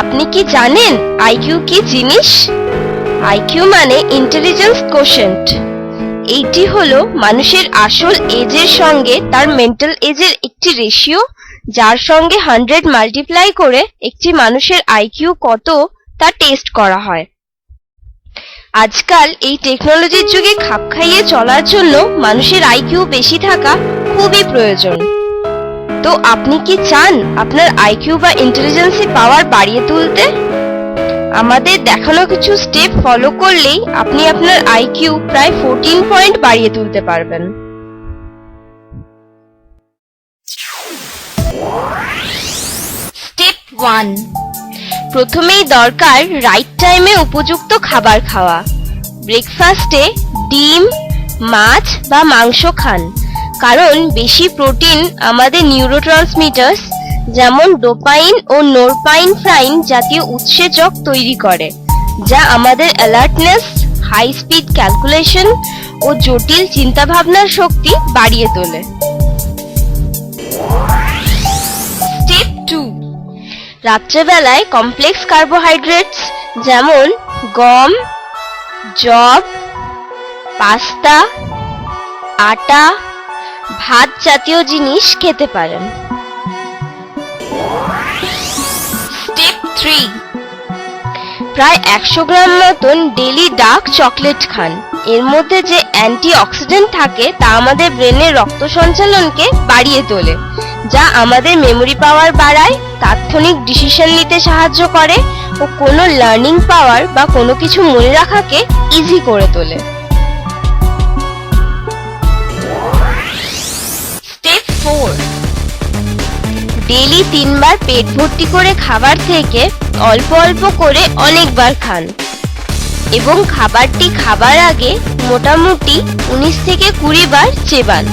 আপনি কি জানেন আইকিউ কি জিনিস? আইকিউ মানে ইন্টেলিজেন্স কোশেন্ট এইটি হলো মানুষের আসল এজের সঙ্গে তার মেন্টাল এজের একটি রেশিও যার সঙ্গে হান্ড্রেড মাল্টিপ্লাই করে একটি মানুষের আইকিউ কত তা টেস্ট করা হয়। আজকাল এই টেকনোলজির যুগে খাপ খাইয়ে চলার জন্য মানুষের আইকিউ বেশি থাকা খুবই প্রয়োজন। তো আপনি কি চান আপনার আইকিউ বা ইন্টেলিজেন্সি পাওয়ার বাড়িয়ে তুলতে? আমাদের দেখানো কিছু স্টেপ ফলো করলেই আপনি আপনার আইকিউ প্রায় ফোরটিন পয়েন্ট বাড়িয়ে তুলতে পারবেন। স্টেপ ওয়ান প্রথমেই দরকার রাইট টাইমে উপযুক্ত খাবার খাওয়া। ব্রেকফাস্টে ডিম, মাছ বা মাংস খান। কারণ বেশি প্রোটিন আমাদের নিউরোট্রান্সমিটার্স, যেমন ডোপাইন ও নোরপাইন ফ্রাইন জাতীয় উৎসেচক তৈরি করে, যা আমাদের অ্যালার্টনেস হাই স্পিড ক্যালকুলেশন ও জটিল চিন্তাভাবনার শক্তি বাড়িয়ে তোলে। স্টেপ টু রাত্রেবেলায় কমপ্লেক্স কার্বোহাইড্রেটস যেমন গম জব পাস্তা, আটা ভাত জাতীয় জিনিস খেতে পারেন। স্টেপ থ্রি প্রায় একশো গ্রাম মতন ডেলি ডার্ক চকলেট খান। এর মধ্যে যে অ্যান্টি অক্সিডেন্ট থাকে তা আমাদের ব্রেনের রক্ত সঞ্চালনকে বাড়িয়ে তোলে যা আমাদের মেমোরি পাওয়ার বাড়ায় তাৎক্ষণিক ডিসিশন নিতে সাহায্য করে ও কোনো লার্নিং পাওয়ার বা কোনো কিছু মনে রাখাকে ইজি করে তোলে। ফোর। ডেলি তিনবার পেট ভর্তি করে খাবার থেকে অল্প অল্প করে অনেকবার খান। এবং খাবারটি খাবার আগে মোটামুটি উনিশ থেকে কুড়ি বার চেবান।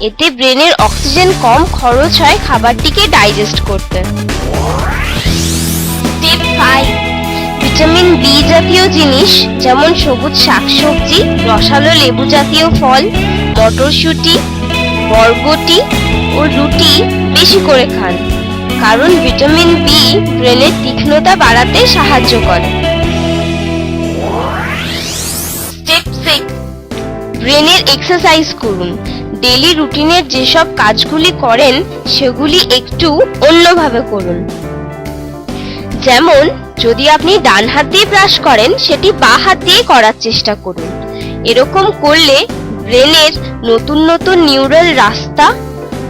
এতে ব্রেনের অক্সিজেন কম খরচ হয় খাবারটিকে ডাইজেস্ট করতে। ভিটামিন বি জাতীয় জিনিস যেমন সবুজ শাকসবজি, রসালো লেবু জাতীয় ফল, মটরশুঁটি বরবটি ও রুটি বেশি করে খান, কারণ ভিটামিন বি ব্রেনের তীক্ষ্ণতা বাড়াতে সাহায্য করে। ব্রেনের এক্সারসাইজ করুন। ডেলি রুটিনের যেসব কাজগুলি করেন, সেগুলি একটু অন্যভাবে করুন। যেমন, যদি আপনি ডান হাত দিয়ে ব্রাশ করেন, সেটি বাঁ হাত দিয়ে করার চেষ্টা করুন। এরকম করলে ব্রেনের নতুন নতুন নিউরাল রাস্তা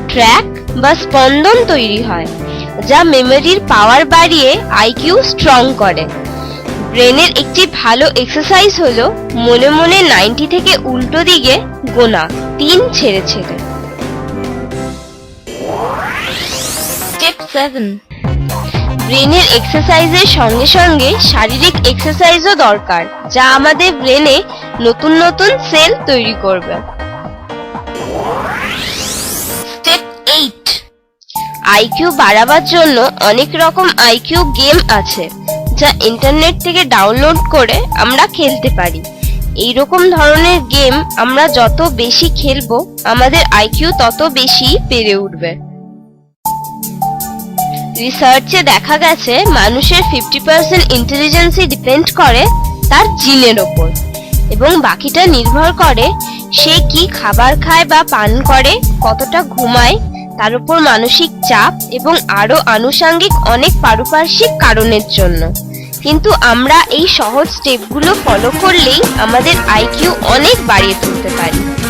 ট্র্যাক বা স্পন্দন তৈরি হয় যা মেমোরির পাওয়ার বাড়িয়ে আইকিউ স্ট্রং করে। ব্রেনের একটি ভালো এক্সারসাইজ হলো মনে মনে নাইনটি থেকে উল্টো দিকে গোনা তিন ছেড়ে ছেড়ে। স্টেপ সেভেন ব্রেনের এক্সারসাইজের সঙ্গে সঙ্গে শারীরিক এক্সারসাইজও দরকার যা আমাদের ব্রেনে নতুন নতুন সেল তৈরি করবে। স্টেপ এইট আইকিউ বাড়াবার জন্য অনেক রকম আইকিউ গেম আছে যা ইন্টারনেট থেকে ডাউনলোড করে আমরা খেলতে পারি। এই রকম ধরনের গেম আমরা যত বেশি খেলব আমাদের আইকিউ তত বেশি বেড়ে উঠবে। রিসার্চে দেখা গেছে মানুষের ফিফটি পার্সেন্ট ইন্টেলিজেন্সই ডিপেন্ড করে তার জিনের ওপর। এবং বাকিটা নির্ভর করে সে কি খাবার খায় বা পান করে, কতটা ঘুমায়, তার উপর মানসিক চাপ এবং আরও আনুষাঙ্গিক অনেক পারিপার্শ্বিক কারণের জন্য। কিন্তু আমরা এই সহজ স্টেপগুলো ফলো করলেই আমাদের আইকিউ অনেক বাড়িয়ে তুলতে পারি।